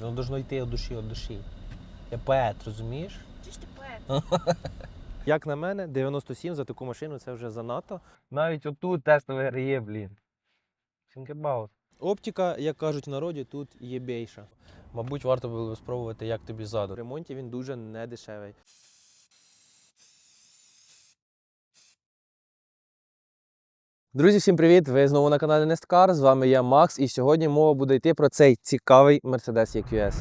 Воно должно йти від душі, від душі. Я поет, розумієш? Чи ж ти поет? Як на мене, 97 за таку машину це вже занадто. Навіть отут тест грає, блін. Think about. Оптика, як кажуть в народі, тут є більша. Мабуть, варто було спробувати, як тобі ззаду. В ремонті він дуже недешевий. Друзі, всім привіт! Ви знову на каналі Nestcar. З вами я Макс, і сьогодні мова буде йти про цей цікавий Mercedes EQS.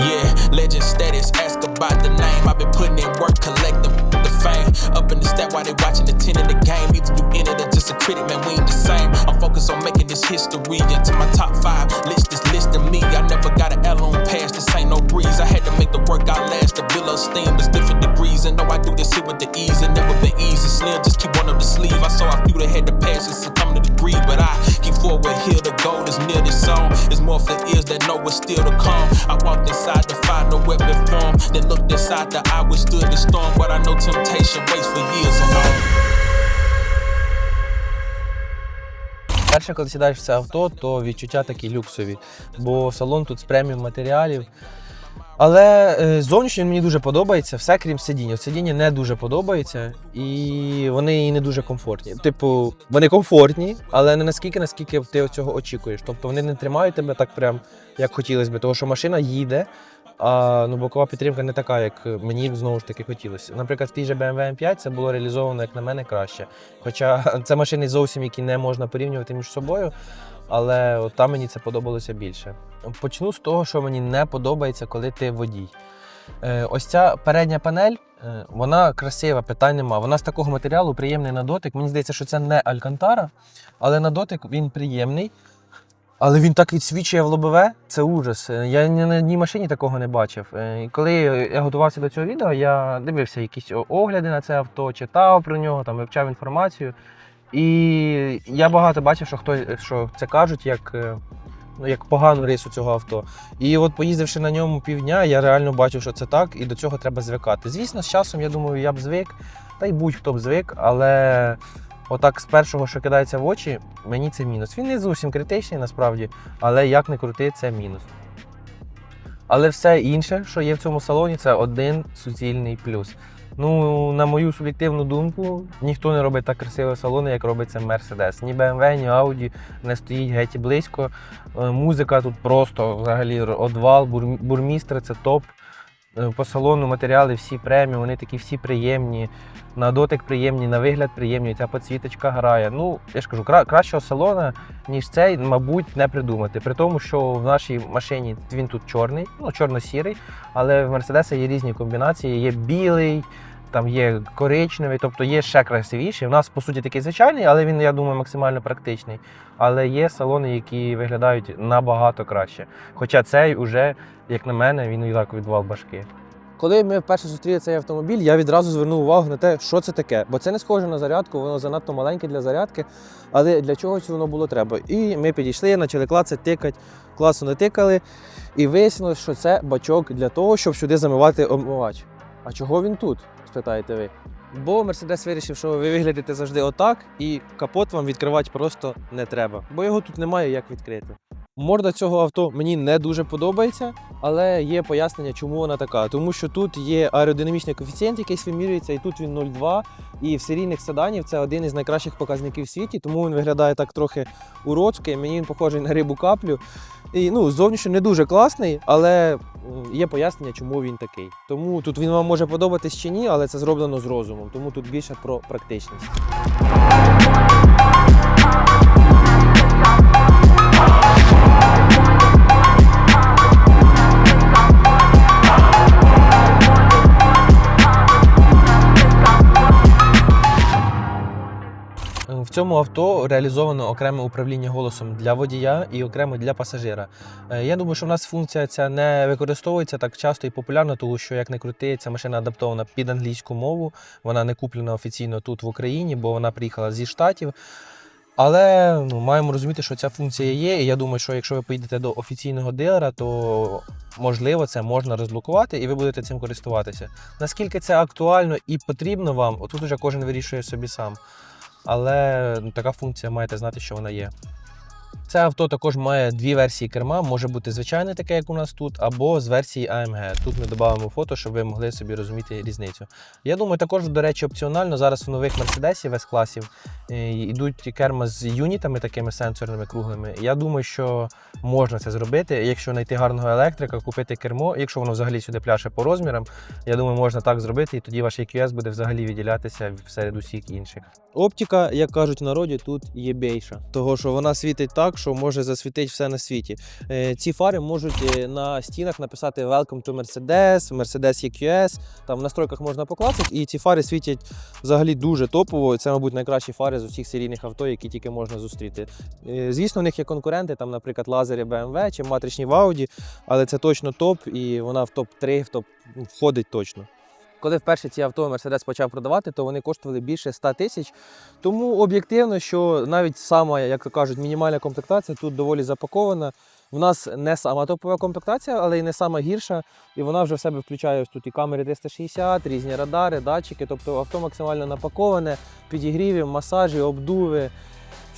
Yeah, legend status, about the name. I've been putting in work, collecting the fame. Up in the stat while they watching the 10 in the game. Either you in it or just a critic, man, we ain't the same. I'm focused on making this history. Into my top five list is of me. I never got an L on pass, this ain't no breeze. I had to make the work out last. The bill of steam is different degrees. And know I do this here with the ease. It never been easy. Slim, just keep one up the sleeve. I saw a few that had the passion succumb to the greed. But I keep forward here. The goal is near this song. It's more for ears that know what's still to come. I walked inside to find no weapon form. Then looked inside the eye withstood the storm. But I know temptation waits for years all. Перше, коли сідаєш в це авто, то відчуття такі люксові, бо салон тут з преміум матеріалів. Але е, зовнішньо мені дуже подобається, все крім сидіння. Сидіння не дуже подобається, і вони не дуже комфортні. Типу, вони комфортні, але не наскільки, наскільки ти цього очікуєш. Тобто вони не тримають тебе так прям, як хотілося б, тому що машина їде, а ну, бокова підтримка не така, як мені знову ж таки хотілося. Наприклад, в тій же BMW M5 це було реалізовано, як на мене, краще. Хоча це машини зовсім, які не можна порівнювати між собою. Але от там мені це подобалося більше. Почну з того, що мені не подобається, коли ти водій. Е, ось ця передня панель, е, вона красива, питань нема. Вона з такого матеріалу приємний на дотик. Мені здається, що це не Алькантара, але на дотик він приємний. Але він так відсвічує в лобове, це ужас. Е, Я ні на одній машині такого не бачив. Е, і Коли я готувався до цього відео, я дивився якісь огляди на це авто, читав про нього, там вивчав інформацію. І я багато бачив, що хто що це кажуть як, е, ну, як погану рису цього авто. І от поїздивши на ньому півдня, я реально бачив, що це так, і до цього треба звикати. Звісно, з часом я думаю, я б звик, та й будь-хто б звик, але отак з першого, що кидається в очі, мені це мінус. Він не зовсім критичний насправді, але як не крути, це мінус. Але все інше, що є в цьому салоні, це один суцільний плюс. Ну, на мою суб'єктивну думку, ніхто не робить так красиві салони, як робить це Mercedes. Ні BMW, ні Audi не стоїть геть близько. Е, Музика тут просто взагалі одвал, бур- бурмістр це топ. Е, По салону матеріали всі премі, вони такі всі приємні. На дотик приємні, на вигляд приємні, ця підсвіточка грає. Ну, я ж кажу, кра- кращого салона, ніж цей, мабуть, не придумати. При тому, що в нашій машині він тут чорний, ну чорно-сірий, але в Мерседеса є різні комбінації. Є білий, там є коричневий, тобто є ще красивіший. У нас, по суті, такий звичайний, але він, я думаю, максимально практичний. Але є салони, які виглядають набагато краще. Хоча цей уже, як на мене, він і так відвал башки. Коли ми вперше зустріли цей автомобіль, я відразу звернув увагу на те, що це таке. Бо це не схоже на зарядку, воно занадто маленьке для зарядки, але для чогось воно було треба. І ми підійшли, почали клацати, тикати, класно натикали. І вияснилось, що це бачок для того, щоб сюди замивати омивач. А чого він тут? Спитаєте ви. Бо Мерседес вирішив, що ви виглядите завжди отак, і капот вам відкривати просто не треба, бо його тут немає як відкрити. Морда цього авто мені не дуже подобається, але є пояснення, чому вона така. Тому що тут є аеродинамічний коефіцієнт, якийсь вимірюється, і тут він 0,2. І в серійних седанів це один із найкращих показників в світі, тому він виглядає так трохи уродськи. Мені він похожий на рибу каплю. І ну, зовнішньо не дуже класний, але є пояснення, чому він такий. Тому тут він вам може подобатись чи ні, але це зроблено з розумом. Тому тут більше про практичність. В цьому авто реалізовано окреме управління голосом для водія і окремо для пасажира. Е, Я думаю, що в нас функція ця не використовується так часто і популярно, тому що як не крути, ця машина адаптована під англійську мову. Вона не куплена офіційно тут в Україні, бо вона приїхала зі штатів. Але ну, маємо розуміти, що ця функція є. І я думаю, що якщо ви поїдете до офіційного дилера, то можливо це можна розблокувати і ви будете цим користуватися. Наскільки це актуально і потрібно вам, отут уже кожен вирішує собі сам. Але ну, така функція маєте знати, що вона є. Це авто також має дві версії керма. Може бути звичайне таке, як у нас тут, або з версії AMG. Тут ми додамо фото, щоб ви могли собі розуміти різницю. Я думаю, також, до речі, опціонально зараз у нових мерседесів с класів йдуть керма з юнітами, такими сенсорними круглими. Я думаю, що можна це зробити. Якщо знайти гарного електрика, купити кермо, якщо воно взагалі сюди пляше по розмірам, я думаю, можна так зробити, і тоді ваш EQS буде взагалі виділятися серед усіх інших. Оптика, як кажуть в народі, тут є бейша, того що вона світить так, що може засвітити все на світі. Е, Ці фари можуть е, на стінах написати Welcome to Mercedes, Mercedes EQS. Там в настройках можна поклацати, і ці фари світять взагалі дуже топово. Це, мабуть, найкращі фари з усіх серійних авто, які тільки можна зустріти. Е, Звісно, у них є конкуренти, там, наприклад, лазері BMW чи матричні в Audi, але це точно топ, і вона в топ-3, в топ ну, входить точно. Коли вперше ці авто Mercedes почав продавати, то вони коштували більше 100 тисяч. Тому об'єктивно, що навіть сама, як то кажуть, мінімальна комплектація тут доволі запакована. В нас не сама топова комплектація, але й не сама гірша. І вона вже в себе включає ось тут і камери 360, різні радари, датчики. Тобто авто максимально напаковане, підігріві, масажі, обдуви.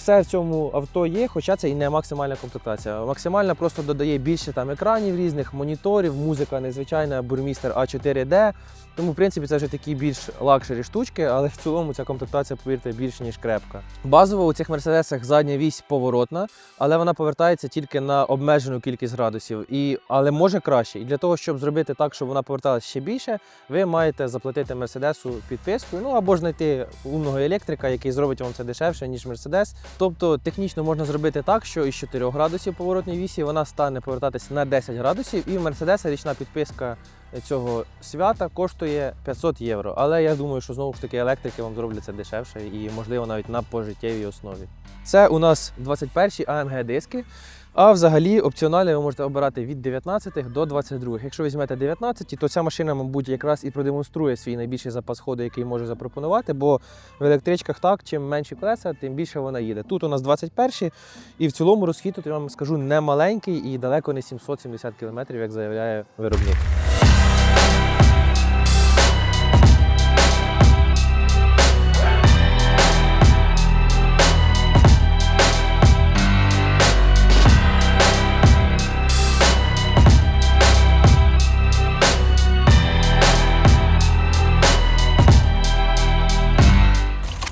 Все в цьому авто є, хоча це і не максимальна комплектація. Максимальна просто додає більше там екранів різних, моніторів, музика незвичайна, бурмістер А4D. Тому, в принципі, це вже такі більш лакшері штучки, але в цілому ця комплектація, повірте, більш ніж крепка. Базово у цих мерседесах задня вісь поворотна, але вона повертається тільки на обмежену кількість градусів. І, але може краще. І для того, щоб зробити так, щоб вона поверталася ще більше, ви маєте заплатити мерседесу підписку, ну або ж знайти умного електрика, який зробить вам це дешевше, ніж мерседес. Тобто технічно можна зробити так, що із 4 градусів поворотній вісі вона стане повертатися на 10 градусів, і в мерседеса річна підписка цього свята коштує 500 євро. Але я думаю, що знову ж таки електрики вам зробляться дешевше і, можливо, навіть на пожиттєвій основі. Це у нас 21-й AMG диски. А взагалі опціонально ви можете обирати від 19 до 22. Якщо візьмете 19, то ця машина, мабуть, якраз і продемонструє свій найбільший запас ходу, який може запропонувати. Бо в електричках так, чим менші колеса, тим більше вона їде. Тут у нас 21 і в цілому розхід, тут я вам скажу, не маленький і далеко не 770 км, як заявляє виробник.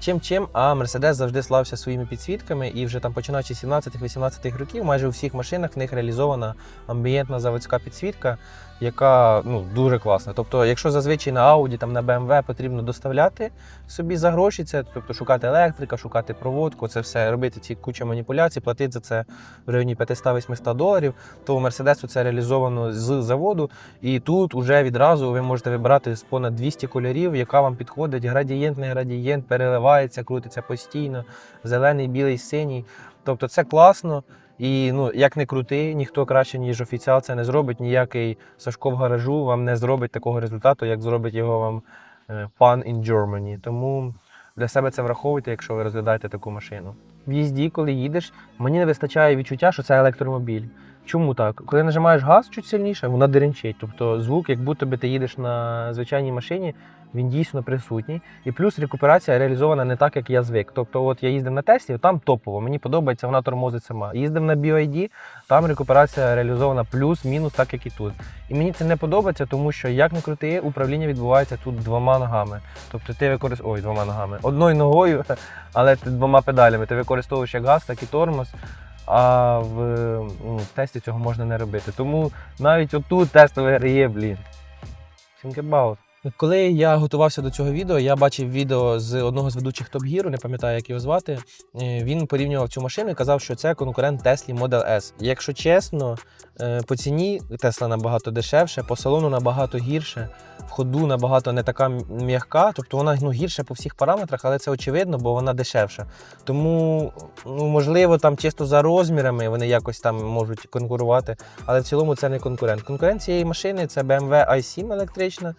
Чим чим, а Мерседес завжди славився своїми підсвітками, і вже там починаючи з 17-18 років, майже у всіх машинах в них реалізована амбієнтна заводська підсвітка, яка ну дуже класна. Тобто, якщо зазвичай на Audi, там на BMW потрібно доставляти собі за гроші, це тобто шукати електрика, шукати проводку, це все робити ці куча маніпуляцій, платити за це в районі 500-800 доларів, то у Мерседесу це реалізовано з заводу. І тут уже відразу ви можете вибирати з понад 200 кольорів, яка вам підходить. Градієнт, не градієнт, переливається, крутиться постійно, зелений, білий, синій. Тобто це класно. І ну, як не крути, ніхто краще, ніж офіціал, це не зробить. Ніякий Сашко в гаражу вам не зробить такого результату, як зробить його вам пан Fun in Germany. Тому для себе це враховуйте, якщо ви розглядаєте таку машину. В їзді, коли їдеш, мені не вистачає відчуття, що це електромобіль. Чому так? Коли нажимаєш газ чуть сильніше, вона деренчить. Тобто звук, як будто би ти їдеш на звичайній машині, він дійсно присутній. І плюс рекуперація реалізована не так, як я звик. Тобто, от я їздив на Теслі, там топово, мені подобається, вона тормозить сама. Їздив на BioID, там рекуперація реалізована плюс-мінус, так як і тут. І мені це не подобається, тому що як не крути, управління відбувається тут двома ногами. Тобто ти використовуєш ой, двома ногами, одною ногою, але ти двома педалями. Ти використовуєш як газ, так і тормоз. А в, в тесті цього можна не робити. Тому навіть отут тест є, блін. Think about. Коли я готувався до цього відео, я бачив відео з одного з ведучих Top Gear, не пам'ятаю, як його звати. Е, Він порівнював цю машину і казав, що це конкурент Tesla Model S. Якщо чесно, е, по ціні Tesla набагато дешевше, по салону набагато гірше, в ходу набагато не така м'яка, тобто вона ну, гірша по всіх параметрах, але це очевидно, бо вона дешевша. Тому, ну, можливо, там чисто за розмірами вони якось там можуть конкурувати, але в цілому це не конкурент. Конкурент цієї машини це BMW i7 електрична.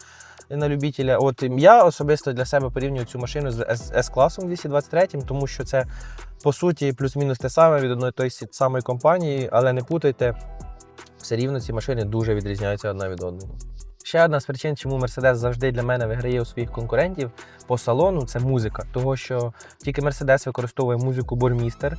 На любителя. От я особисто для себе порівнюю цю машину з С- С-класом 223, тому що це по суті плюс-мінус те саме від одної тої самої компанії, але не путайте, все рівно ці машини дуже відрізняються одна від одної. Ще одна з причин, чому Mercedes завжди для мене виграє у своїх конкурентів по салону, це музика. Того, що тільки Mercedes використовує музику Бурмістер.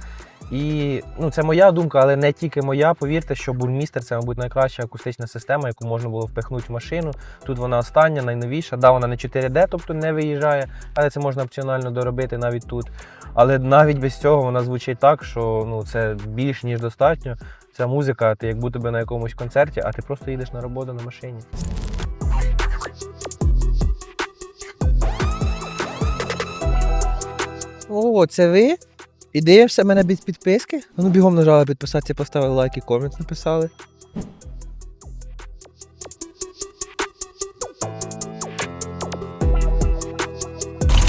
І ну, це моя думка, але не тільки моя. Повірте, що Бурмістер це, мабуть, найкраща акустична система, яку можна було впихнути в машину. Тут вона остання, найновіша. Да, вона не 4D, тобто не виїжджає, але це можна опціонально доробити навіть тут. Але навіть без цього вона звучить так, що ну, це більш ніж достатньо. Ця музика, ти як будто би на якомусь концерті, а ти просто їдеш на роботу на машині. О, це ви? І дивишся мене без підписки? Ну бігом нажали підписатися, поставили лайк і комент написали.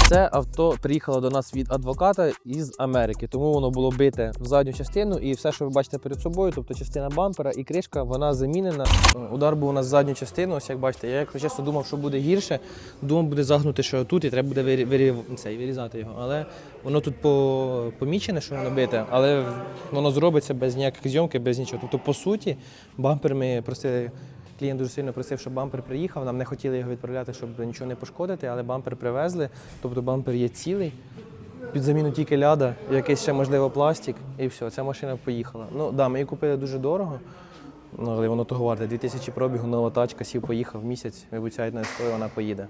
Це авто приїхало до нас від адвоката із Америки, тому воно було бите в задню частину, і все, що ви бачите перед собою, тобто частина бампера і кришка, вона замінена. Удар був у нас в задню частину. Ось як бачите, я якщо чесно думав, що буде гірше. Думав, буде загнути, що тут, і треба буде вирі, вирі, вирізати його. Але воно тут по, помічене, що воно бите, але воно зробиться без ніяких зйомки, без нічого. Тобто, по суті, бампер ми просили. Клієнт дуже сильно просив, щоб бампер приїхав. Нам не хотіли його відправляти, щоб нічого не пошкодити, але бампер привезли. Тобто бампер є цілий. Під заміну тільки ляда, якийсь ще можливо пластик, і все, ця машина поїхала. Ну да, ми її купили дуже дорого, ну, але воно того варте. 2000 пробігу, нова тачка, сів, поїхав місяць, обіцяють на СТО, вона поїде.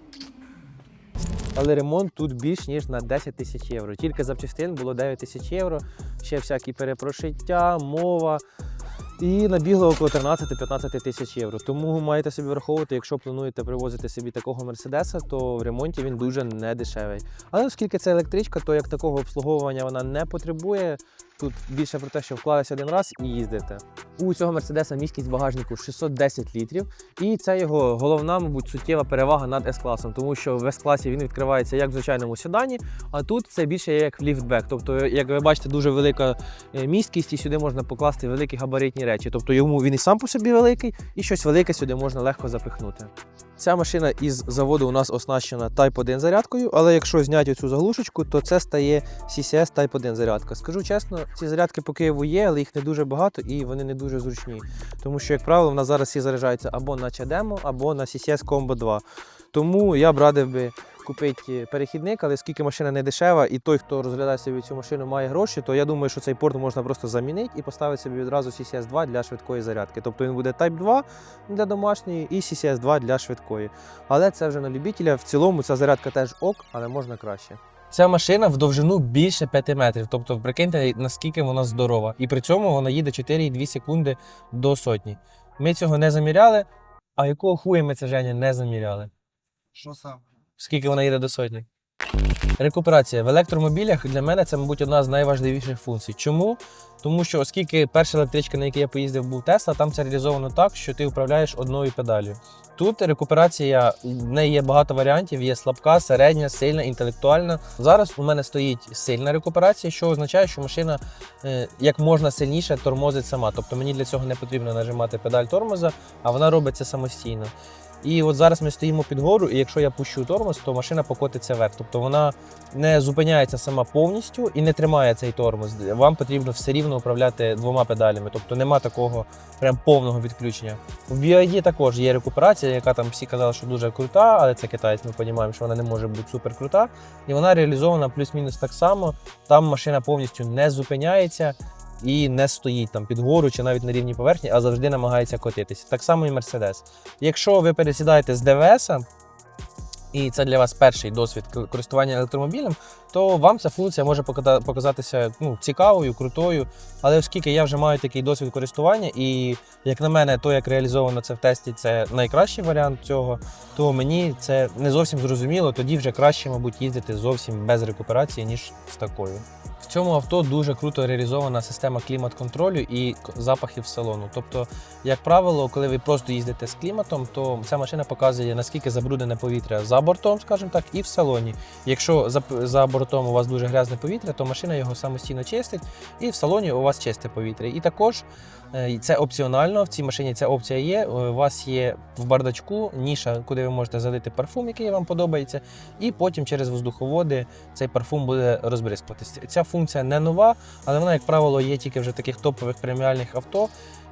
Але ремонт тут більш ніж на 10 тисяч євро. Тільки запчастин було 9 тисяч євро, ще всякі перепрошиття, мова. І набігло около 13-15 тисяч євро. Тому маєте собі враховувати, якщо плануєте привозити собі такого мерседеса, то в ремонті він дуже не дешевий. Але оскільки це електричка, то як такого обслуговування вона не потребує. Тут більше про те, що вклалися один раз і їздите. У цього мерседеса міськість багажнику 610 літрів, і це його головна, мабуть, суттєва перевага над С-класом, тому що в С-класі він відкривається як в звичайному седані, а тут це більше як в ліфтбек. Тобто, як ви бачите, дуже велика е, місткість, і сюди можна покласти великі габаритні речі. Тобто йому він і сам по собі великий, і щось велике сюди можна легко запихнути. Ця машина із заводу у нас оснащена Type 1 зарядкою, але якщо зняти цю заглушечку, то це стає CCS Type 1 зарядка. Скажу чесно, ці зарядки по Києву є, але їх не дуже багато і вони не дуже зручні. Тому що, як правило, в нас зараз всі заряджаються або на Чадемо, або на CCS Combo 2. Тому я б радив би купити перехідник, але оскільки машина не дешева, і той, хто розглядає собі цю машину, має гроші, то я думаю, що цей порт можна просто замінити і поставити собі відразу CCS 2 для швидкої зарядки. Тобто він буде Type 2 для домашньої і CCS 2 для швидкої. Але це вже на любителя. В цілому ця зарядка теж ок, але можна краще. Ця машина в довжину більше 5 метрів. Тобто, прикиньте, наскільки вона здорова. І при цьому вона їде 4,2 секунди до сотні. Ми цього не заміряли, а якого хуя ми це Женя не заміряли? Що сам? Скільки вона їде до сотні? Рекуперація в електромобілях для мене це, мабуть, одна з найважливіших функцій. Чому? Тому що оскільки перша електричка, на якій я поїздив, був Тесла, там це реалізовано так, що ти управляєш одною педалю. Тут рекуперація, в неї є багато варіантів: є слабка, середня, сильна, інтелектуальна. Зараз у мене стоїть сильна рекуперація, що означає, що машина е, як можна сильніше тормозить сама. Тобто мені для цього не потрібно нажимати педаль тормоза, а вона робить це самостійно. І от зараз ми стоїмо під гору, і якщо я пущу тормоз, то машина покотиться вверх. Тобто вона не зупиняється сама повністю і не тримає цей тормоз. Вам потрібно все рівно управляти двома педалями. Тобто нема такого прям повного відключення. В BYD також є рекуперація, яка там всі казали, що дуже крута, але це китайць, ми розуміємо, що вона не може бути супер крута. І вона реалізована плюс-мінус так само. Там машина повністю не зупиняється. І не стоїть там під гору чи навіть на рівні поверхні, а завжди намагається котитися. Так само і Mercedes. Якщо ви пересідаєте з ДВС, і це для вас перший досвід користування електромобілем, то вам ця функція може показатися ну, цікавою, крутою. Але оскільки я вже маю такий досвід користування, і як на мене, то як реалізовано це в тесті, це найкращий варіант цього, то мені це не зовсім зрозуміло. Тоді вже краще, мабуть, їздити зовсім без рекуперації, ніж з такою. В цьому авто дуже круто реалізована система клімат-контролю і запахів салону. Тобто, як правило, коли ви просто їздите з кліматом, то ця машина показує наскільки забруднене повітря за бортом, скажімо так, і в салоні. Якщо за, за бортом у вас дуже грязне повітря, то машина його самостійно чистить, і в салоні у вас чисте повітря. І також е, це опціонально. В цій машині ця опція є. Е, У вас є в бардачку ніша, куди ви можете залити парфум, який вам подобається, і потім через воздуховоди цей парфум буде розбризкуватися. Ця функція не нова, але вона, як правило, є тільки вже таких топових преміальних авто.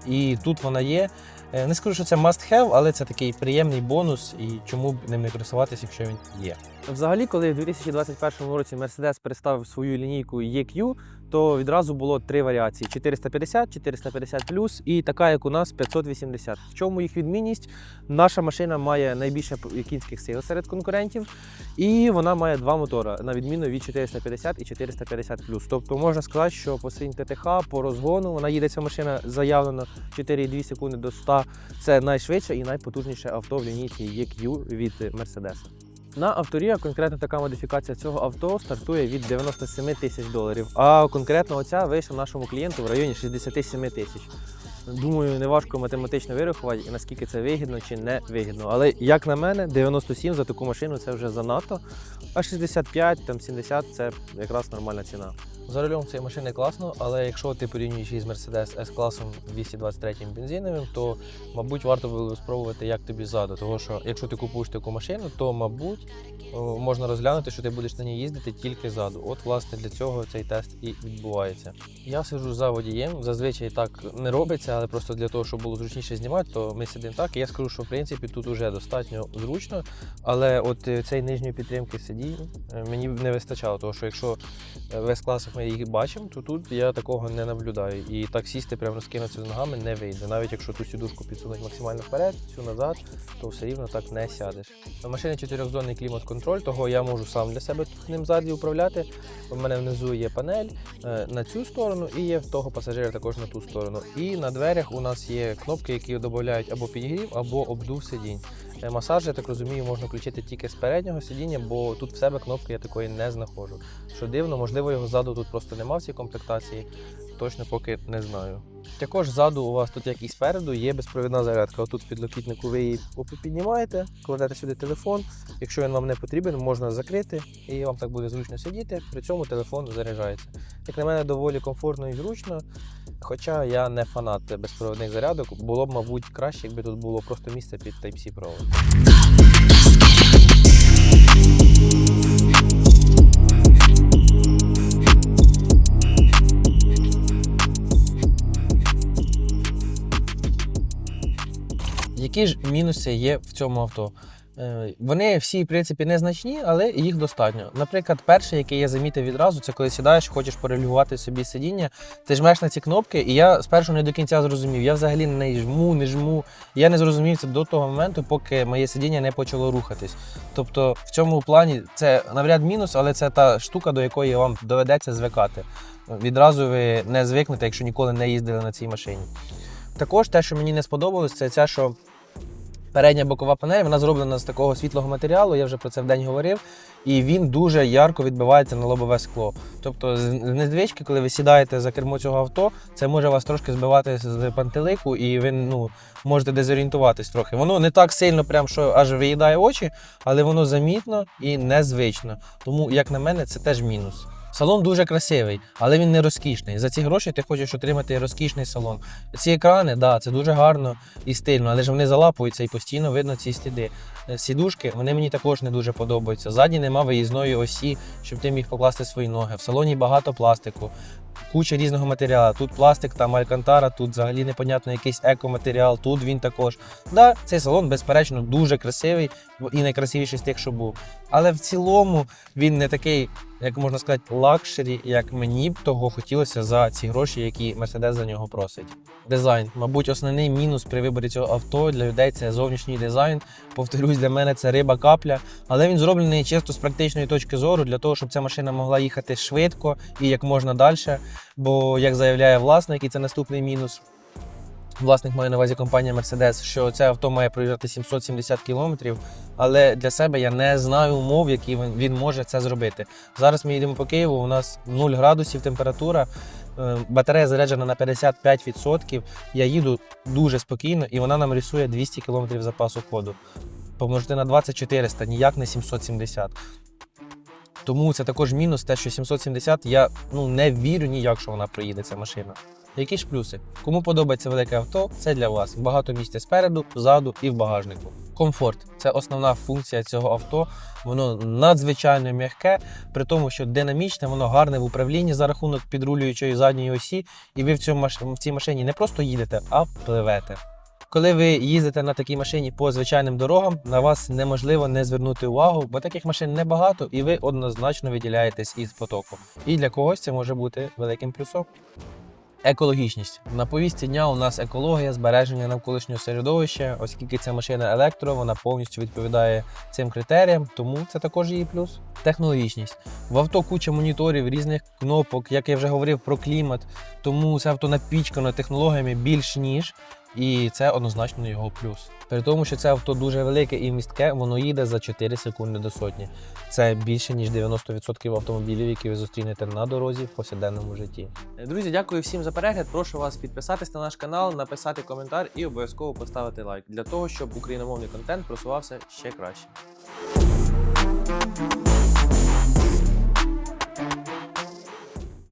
І тут вона є. Е, Не скажу, що це must have, але це такий приємний бонус, і чому б ним не користуватися, якщо він є. Взагалі, коли в 2021 році Mercedes представив свою лінійку EQ, то відразу було три варіації: 450, 450 і така, як у нас 580. В чому їх відмінність? Наша машина має найбільше кінських сил серед конкурентів, і вона має два мотора, на відміну від 450 і 450 Тобто можна сказати, що по синь ТТХ, по розгону, вона їде ця машина заявлено 4,2 секунди до 100. Це найшвидше і найпотужніше авто в лінійці EQ від Mercedes. На авторія конкретно така модифікація цього авто стартує від 97 тисяч доларів. А конкретно оця вийшла нашому клієнту в районі 67 тисяч. Думаю, неважко математично вирахувати, і наскільки це вигідно чи не вигідно. Але як на мене, 97 за таку машину це вже занадто. А 65, там 70 це якраз нормальна ціна. За рулем цієї машини класно, але якщо ти порівнюєш її з Mercedes S-класом 223 бензиновим, то мабуть варто було спробувати, як тобі ззаду. Тому що якщо ти купуєш таку машину, то мабуть можна розглянути, що ти будеш на ній їздити тільки ззаду. От, власне, для цього цей тест і відбувається. Я сиджу за водієм, зазвичай так не робиться, але просто для того, щоб було зручніше знімати, то ми сидимо так. І я скажу, що в принципі тут уже достатньо зручно. Але от е, цієї нижньої підтримки сидінь е, мені не вистачало, тому що якщо е, в С-класах ми їх бачимо, то тут я такого не наблюдаю. І так сісти прямо розкинутися з ногами не вийде. Навіть якщо ту сідушку підсунуть максимально вперед, цю назад, то все рівно так не сядеш. На машині чотирьохзонний клімат-контроль, того я можу сам для себе ним ззаді управляти. У мене внизу є панель е, на цю сторону і є в того пасажира також на ту сторону. І на дверях у нас є кнопки, які додають або підігрів, або обдув сидінь. Е, Масаж, я так розумію, можна включити тільки з переднього сидіння, бо тут в себе кнопки я такої не знаходжу. Що дивно, можливо, його ззаду тут просто нема в цій комплектації. Точно поки не знаю. Також ззаду у вас тут, як і спереду, є безпровідна зарядка. Тут в підлокітнику ви її піднімаєте, кладете сюди телефон. Якщо він вам не потрібен, можна закрити і вам так буде зручно сидіти. При цьому телефон заряджається. Як на мене, доволі комфортно і зручно. Хоча я не фанат безпровідних зарядок, було б, мабуть, краще, якби тут було просто місце під Type-C провод. Які ж мінуси є в цьому авто? Е, Вони всі, в принципі, незначні, але їх достатньо. Наприклад, перший, який я замітив відразу, це коли сідаєш, хочеш порегулювати собі сидіння, ти жмеш на ці кнопки, і я спершу не до кінця зрозумів. Я взагалі не жму, не жму. Я не зрозумів це до того моменту, поки моє сидіння не почало рухатись. Тобто, в цьому плані це навряд мінус, але це та штука, до якої вам доведеться звикати. Відразу ви не звикнете, якщо ніколи не їздили на цій машині. Також те, що мені не сподобалось, це те, що передня бокова панель вона зроблена з такого світлого матеріалу, я вже про це вдень говорив, і він дуже ярко відбивається на лобове скло. Тобто, з незвички, коли ви сідаєте за кермо цього авто, це може вас трошки збивати з пантелику, і ви ну, можете дезорієнтуватись трохи. Воно не так сильно, прям, що аж виїдає очі, але воно замітно і незвично. Тому, як на мене, це теж мінус. Салон дуже красивий, але він не розкішний. За ці гроші ти хочеш отримати розкішний салон. Ці екрани, да, це дуже гарно і стильно, але ж вони залапуються і постійно видно ці сліди. Е, Сідушки вони мені також не дуже подобаються. Ззаді нема виїзної осі, щоб ти міг покласти свої ноги. В салоні багато пластику, куча різного матеріалу. Тут пластик, там алькантара, тут взагалі непонятно якийсь екоматеріал, тут він також. Да, цей салон, безперечно, дуже красивий і найкрасивіший з тих, що був. Але в цілому він не такий, як можна сказати, лакшері, як мені б того хотілося за ці гроші, які Mercedes за нього просить. Дизайн, мабуть, основний мінус при виборі цього авто для людей це зовнішній дизайн. Повторюсь, для мене це риба капля, але він зроблений чисто з практичної точки зору для того, щоб ця машина могла їхати швидко і як можна далі. Бо, як заявляє власник, і це наступний мінус. Власник має на увазі компанія Mercedes, що це авто має проїжджати 770 кілометрів, але для себе я не знаю умов, які він, може це зробити. Зараз ми їдемо по Києву, у нас 0 градусів температура, е, батарея заряджена на 55%. Я їду дуже спокійно і вона нам рисує 200 км запасу ходу. Помножити на 2400, ніяк не 770. Тому це також мінус, те, що 770 я ну не вірю ніяк, що вона проїде ця машина. Які ж плюси? Кому подобається велике авто, це для вас. Багато місця спереду, ззаду і в багажнику. Комфорт це основна функція цього авто. Воно надзвичайно м'яке, при тому, що динамічне, воно гарне в управлінні за рахунок підрулюючої задньої осі, і ви в цьому в цій машині не просто їдете, а пливете. Коли ви їздите на такій машині по звичайним дорогам, на вас неможливо не звернути увагу, бо таких машин небагато, і ви однозначно виділяєтесь із потоку. І для когось це може бути великим плюсом. Екологічність на повісті дня у нас екологія, збереження навколишнього середовища, оскільки ця машина електро, вона повністю відповідає цим критеріям, тому це також її плюс. Технологічність в авто куча моніторів, різних кнопок, як я вже говорив про клімат, тому це авто напічкано технологіями більш ніж, і це однозначно його плюс. При тому, що це авто дуже велике і містке, воно їде за 4 секунди до сотні. Це більше ніж 90% автомобілів, які ви зустрінете на дорозі в повсякденному житті. Друзі, дякую всім за перегляд. Прошу вас підписатись на наш канал, написати коментар і обов'язково поставити лайк для того, щоб україномовний контент просувався ще краще.